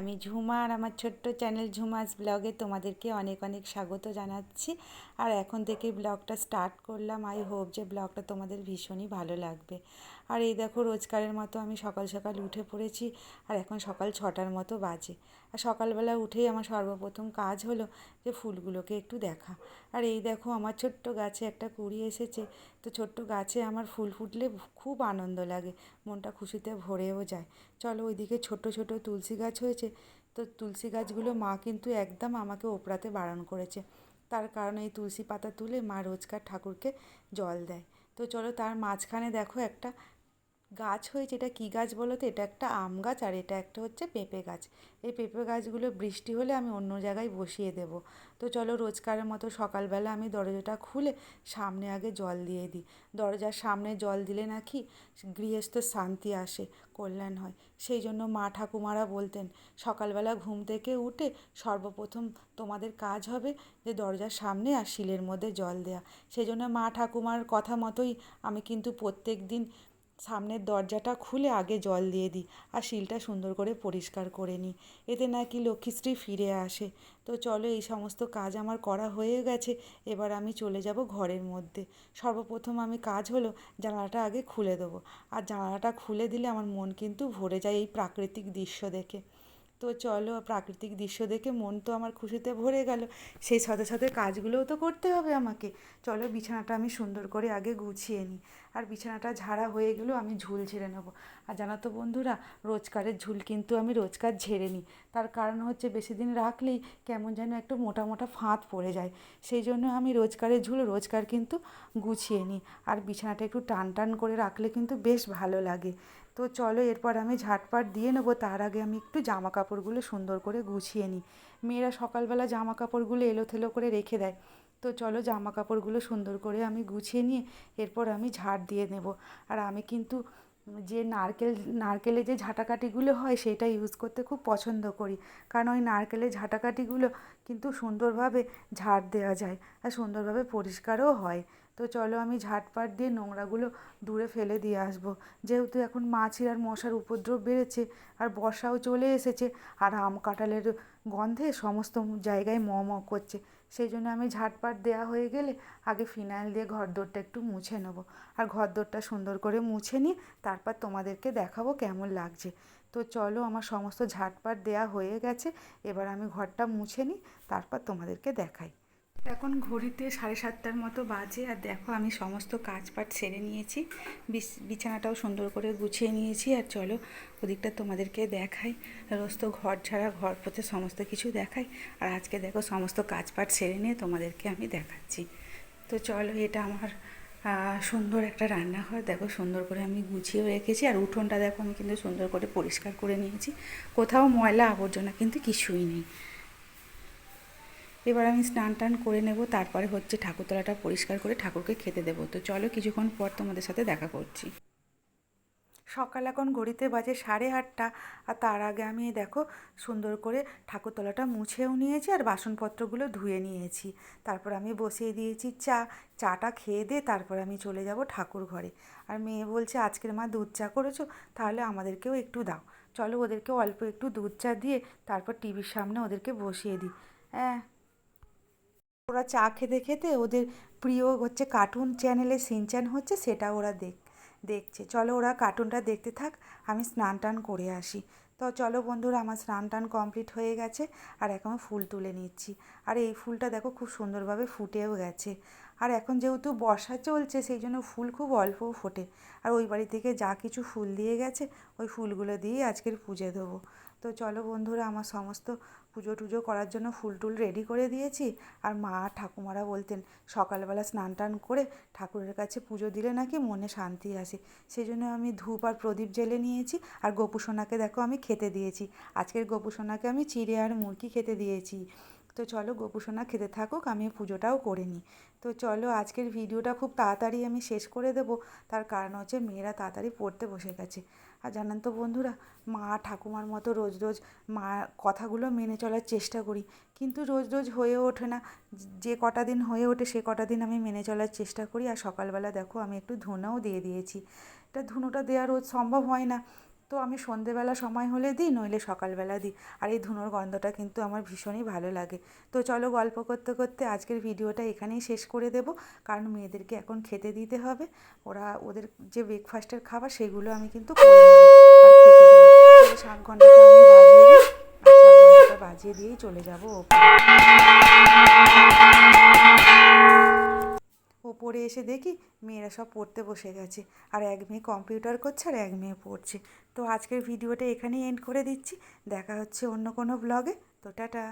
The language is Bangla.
আমি ঝুমা আর আমার ছোট্ট চ্যানেল ঝুমাস ব্লগে তোমাদেরকে অনেক অনেক স্বাগত জানাচ্ছি। আর এখন থেকে ব্লগটা স্টার্ট করলাম। আই হোপ যে ব্লগটা তোমাদের ভীষণই ভালো লাগবে। আর এই দেখো রোজকারের মতো আমি সকাল সকাল উঠে পড়েছি, আর এখন সকাল ছটার মতো বাজে। আর সকালবেলা উঠেই আমার সর্বপ্রথম কাজ হলো যে ফুলগুলোকে একটু দেখা। আর এই দেখো আমার ছোট্ট গাছে একটা কুড়ি এসেছে, তো ছোট্ট গাছে আমার ফুল ফুটলে খুব আনন্দ লাগে, মনটা খুশিতে ভরেও যায়। চলো ওইদিকে ছোট ছোট তুলসী গাছ হয়েছে, তো তুলসী গাছগুলো মা কিন্তু একদম আমাকে ওপরাতে বারণ করেছে। তার কারণে এই তুলসী পাতা তুলে মা রোজকার ঠাকুরকে জল দেয়। তো চলো তার মাঝখানে দেখো একটা গাছ হয়েছে এটা কী গাছ বলো তো, এটা একটা আম গাছ আর এটা একটা হচ্ছে পেঁপে গাছ। এই পেঁপে গাছগুলো বৃষ্টি হলে আমি অন্য জায়গায় বসিয়ে দেবো। তো চলো রোজকারের মতো সকালবেলা আমি দরজাটা খুলে সামনে আগে জল দিয়ে দিই। দরজার সামনে জল দিলে নাকি গৃহস্থ শান্তি আসে, কল্যাণ হয়। সেই জন্য মা ঠাকুমারা বলতেন, সকালবেলা ঘুম থেকে উঠে সর্বপ্রথম তোমাদের কাজ হবে যে দরজার সামনে আর শিলের মধ্যে জল দেওয়া সেই জন্য মা ঠাকুমার কথা মতোই আমি কিন্তু প্রত্যেক দিন সামনের দরজাটা খুলে আগে জল দিয়ে দিই আর শিলটা সুন্দর করে পরিষ্কার করে নিই। এতে নাকি লক্ষ্মীশ্রী ফিরে আসে। তো চলো এই সমস্ত কাজ আমার করা হয়ে গেছে, এবার আমি চলে যাব ঘরের মধ্যে। সর্বপ্রথম আমি কাজ হলো জানালাটা আগে খুলে দেবো। আর জানালাটা খুলে দিলে আমার মন কিন্তু ভরে যায় এই প্রাকৃতিক দৃশ্য দেখে। তো চলো প্রাকৃতিক দৃশ্য দেখে মন তো আমার খুশিতে ভরে গেল। সেই সাথে সাথে কাজগুলোও তো করতে হবে আমাকে। চলো বিছানাটা আমি সুন্দর করে আগে গুছিয়ে নিই। আর বিছানাটা ঝাড়া হয়ে গেলেও আমি ঝুল ঝেড়ে নেব। আর জানো তো বন্ধুরা, রোজকারের ঝুল কিন্তু আমি রোজকার ঝেড়ে নিই। তার কারণ হচ্ছে বেশি দিন রাখলেই কেমন যেন একটু মোটা মোটা ফাঁদ পড়ে যায়। সেই জন্য আমি রোজকারের ঝুল রোজকার কিন্তু গুছিয়ে নিই। আর বিছানাটা একটু টান টান করে রাখলে কিন্তু বেশ ভালো লাগে। তো চলো এরপর আমি ঝাটপাট দিয়ে নেব। তার আগে আমি একটু জামা কাপড়গুলো সুন্দর করে গুছিয়ে নিই। মেয়েরা সকালবেলা জামা কাপড়গুলো এলোথেলো করে রেখে দেয়। তো চলো জামা কাপড়গুলো সুন্দর করে আমি গুছিয়ে নিয়ে এরপর আমি ঝাড় দিয়ে নেব। আর আমি কিন্তু যে নারকেল নারকেলের যে ঝাঁটাকাঠিগুলো হয় সেটা ইউজ করতে খুব পছন্দ করি। কারণ ওই নারকেলের ঝাঁটাকাঠিগুলো কিন্তু সুন্দরভাবে ঝাড় দেওয়া যায় আর সুন্দরভাবে পরিষ্কারও হয়। তো চলো আমি ঝাটপাট দিয়ে নোংরাগুলো দূরে ফেলে দিয়ে আসব। যেহেতু এখন মাছির আর মশার উপদ্রব বেড়েছে আর বর্ষাও চলে এসেছে আর আম কাঁঠালের গন্ধে সমস্ত জায়গায় ম ম করছে, সেই জন্য আমি ঝাটপাট দেওয়া হয়ে গেলে আগে ফিনাইল দিয়ে ঘরদোরটা একটু মুছে নেব। আর ঘরদোরটা সুন্দর করে মুছে নিয়ে তারপর তোমাদেরকে দেখাবো কেমন লাগছে। তো চলো আমার সমস্ত ঝাটপাট দেওয়া হয়ে গেছে, এবার আমি ঘরটা মুছে নিই তারপর তোমাদেরকে দেখাই। এখন ঘড়িতে সাড়ে সাতটার মতো বাজে আর দেখো আমি সমস্ত কাজ পাট সেরে নিয়েছি। বিছানাটাও সুন্দর করে গুছিয়ে নিয়েছি আর চলো ওদিকটা তোমাদেরকে দেখাই। রোজ তো ঘর ছাড়া ঘর পথে সমস্ত কিছু দেখাই। আর আজকে দেখো সমস্ত কাজ পাট সেরে নিয়ে তোমাদেরকে আমি দেখাচ্ছি। তো চলো এটা আমার সুন্দর একটা রান্নাঘর। দেখো সুন্দর করে আমি গুছিয়েও রেখেছি। আর উঠোনটা দেখো আমি কিন্তু সুন্দর করে পরিষ্কার করে নিয়েছি। কোথাও ময়লা আবর্জনা কিন্তু কিছুই নেই। এবার আমি স্নান টান করে নেব, তারপরে হচ্ছে ঠাকুরতলাটা পরিষ্কার করে ঠাকুরকে খেতে দেবো। তো চলো কিছুক্ষণ পর তোমাদের সাথে দেখা করছি। সকাল এখন ঘড়িতে বাজে সাড়ে আটটা, আর তার আগে আমি দেখো সুন্দর করে ঠাকুরতলাটা মুছেও নিয়েছি আর বাসনপত্রগুলো ধুয়ে নিয়েছি। তারপর আমি বসিয়ে দিয়েছি চা, চাটা খেয়ে দিয়ে তারপর আমি চলে যাব ঠাকুর ঘরে। আর মেয়ে বলছে, আজকের মা দুধ চা করেছ, তাহলে আমাদেরকেও একটু দাও। চলো ওদেরকে অল্প একটু দুধ চা দিয়ে তারপর টিভির সামনে ওদেরকে বসিয়ে দিই। হ্যাঁ ওরা চা খেতে খেতে ওদের প্রিয় হচ্ছে কার্টুন চ্যানেলে সিনচ্যান হচ্ছে, সেটা ওরা দেখ, দেখছে। চলো ওরা কার্টুনটা দেখতে থাক, আমি স্নান টান করে আসি। তো চলো বন্ধুরা, আমার স্নান টান কমপ্লিট হয়ে গেছে, আর এখন ফুল তুলে নিচ্ছি। আর এই ফুলটা দেখো খুব সুন্দরভাবে ফুটেও গেছে। আর এখন যেহেতু বর্ষা চলছে, সেই জন্য ফুল খুব অল্প ফোটে। আর ওই বাড়ি থেকে যা কিছু ফুল দিয়ে গেছে, ওই ফুলগুলো দিয়েই আজকের পুজো দেবো। তো চলো বন্ধুরা, আমার সমস্ত পুজো টুজো করার জন্য ফুল টুল রেডি করে দিয়েছি। আর মা ঠাকুমারা বলতেন, সকালবেলা স্নান টান করে ঠাকুরের কাছে পুজো দিলে নাকি মনে শান্তি আসে। সেই জন্য আমি ধূপ আর প্রদীপ জেলে নিয়েছি আর গোপুসোনাকে দেখো আমি খেতে দিয়েছি। আজকের গোপুসোনাকে আমি চিড়ে আর মুরগি খেতে দিয়েছি। তো চলো গোপুসোনা খেতে থাকুক আমি পুজোটাও করে নিই। তো চলো আজকের ভিডিওটা খুব তাড়াতাড়ি আমি শেষ করে দেব, তার কারণ হচ্ছে মেয়েরা তাড়াতাড়ি পড়তে বসে গেছে। আর জানেন তো বন্ধুরা, মা ঠাকুমার মতো রোজ রোজ মা কথাগুলো মেনে চলার চেষ্টা করি, কিন্তু রোজ রোজ হয়ে ওঠে না। যে কটা দিন হয়ে ওঠে সে কটা দিন আমি মেনে চলার চেষ্টা করি। আর সকালবেলা দেখো আমি একটু ধুনোও দিয়ে দিয়েছি। এটা ধুনোটা দেওয়া রোজ সম্ভব হয় না। তো আমি সন্ধেবেলা সময় হলে দিই, নইলে সকালবেলা দিই। আর এই ধুনোর গন্ধটা কিন্তু আমার ভীষণই ভালো লাগে। তো চলো গল্প করতে করতে আজকের ভিডিওটা এখানেই শেষ করে দেব। কারণ মেয়েদেরকে এখন খেতে দিতে হবে। ওরা ওদের যে ব্রেকফাস্টের খাবার সেগুলো আমি কিন্তু করে নেব। আর খেতে দেবো। তো শাক ঘন্টাটা আমি বাজিয়ে দিই। বাজিয়ে দিয়েই চলে যাব ওপরে এসে দেখি মেয়েরা সব পড়তে বসে গেছে। আর এক মেয়ে কম্পিউটার করছে আর এক মেয়ে পড়ছে। তো আজকের ভিডিওটা এখানেই এন্ড করে দিচ্ছি। দেখা হচ্ছে অন্য কোনো ব্লগে তো টাটা।